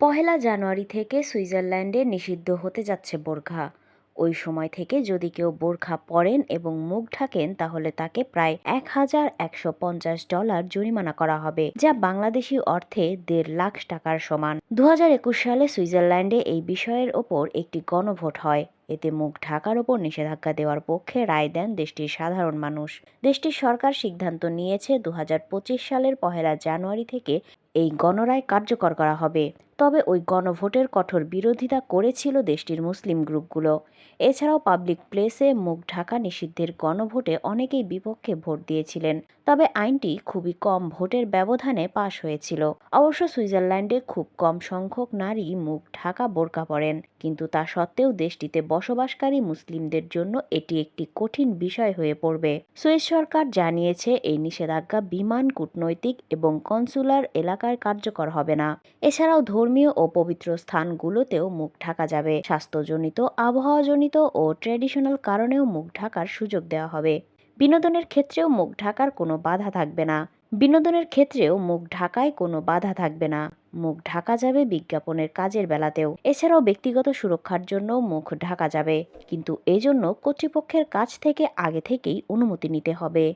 পহেলা জানুয়ারি থেকে সুইজারল্যান্ডে নিষিদ্ধ হতে যাচ্ছে বোরখা। ওই সময় থেকে যদি কেউ বোরখা পরেন এবং মুখ ঢাকেন, তাহলে তাকে প্রায় এক হাজার একশো পঞ্চাশ ডলার জরিমানা করা হবে, যা বাংলাদেশি অর্থে দেড় লাখ টাকার সমান। দু হাজার একুশ সালে সুইজারল্যান্ডে এই বিষয়ের ওপর একটি গণভোট হয়। এতে মুখ ঢাকার ওপর নিষেধাজ্ঞা দেওয়ার পক্ষে রায় দেন দেশটির সাধারণ মানুষ। দেশটির সরকার সিদ্ধান্ত নিয়েছে দু হাজার পঁচিশ সালের পহেলা জানুয়ারি থেকে এই গণরায় কার্যকর করা হবে। তবে ওই গণভোটের কঠোর বিরোধিতা করেছিল দেশটির মুসলিম গ্রুপগুলো। এছাড়াও পাবলিক প্লেসে মুখ ঢাকা নিষিদ্ধের গণভোটে অনেকেই বিপক্ষে ভোট দিয়েছিলেন। তবে আইনটি খুবই কম ভোটের ব্যবধানে পাশ হয়েছিল। অবশ্য সুইজারল্যান্ডে খুব কম সংখ্যক নারী মুখ ঢাকা বোরকা পরেন। কিন্তু তা সত্ত্বেও দেশটিতে বসবাসকারী মুসলিমদের জন্য এটি একটি কঠিন বিষয় হয়ে পড়বে। সুইস সরকার জানিয়েছে, এই নিষেধাজ্ঞা বিমান কূটনৈতিক এবং কনসুলার এলাকায় কার্যকর হবে না। এছাড়াও ধর্মীয় ও পবিত্র স্থানগুলোতেও মুখ ঢাকা যাবে। স্বাস্থ্যজনিত, আবহাওয়াজনিত ও ট্র্যাডিশনাল কারণেও মুখ ঢাকার সুযোগ দেওয়া হবে। বিনোদনের ক্ষেত্রেও মুখ ঢাকার কোনো বাধা থাকবে না। বিনোদনের ক্ষেত্রেও মুখ ঢাকায় কোনো বাধা থাকবে না। মুখ ঢাকা যাবে বিজ্ঞাপনের কাজের বেলাতেও। এছাড়াও ব্যক্তিগত সুরক্ষার জন্য মুখ ঢাকা যাবে। কিন্তু এজন্য কর্তৃপক্ষের কাছ থেকে আগে থেকেই অনুমতি নিতে হবে।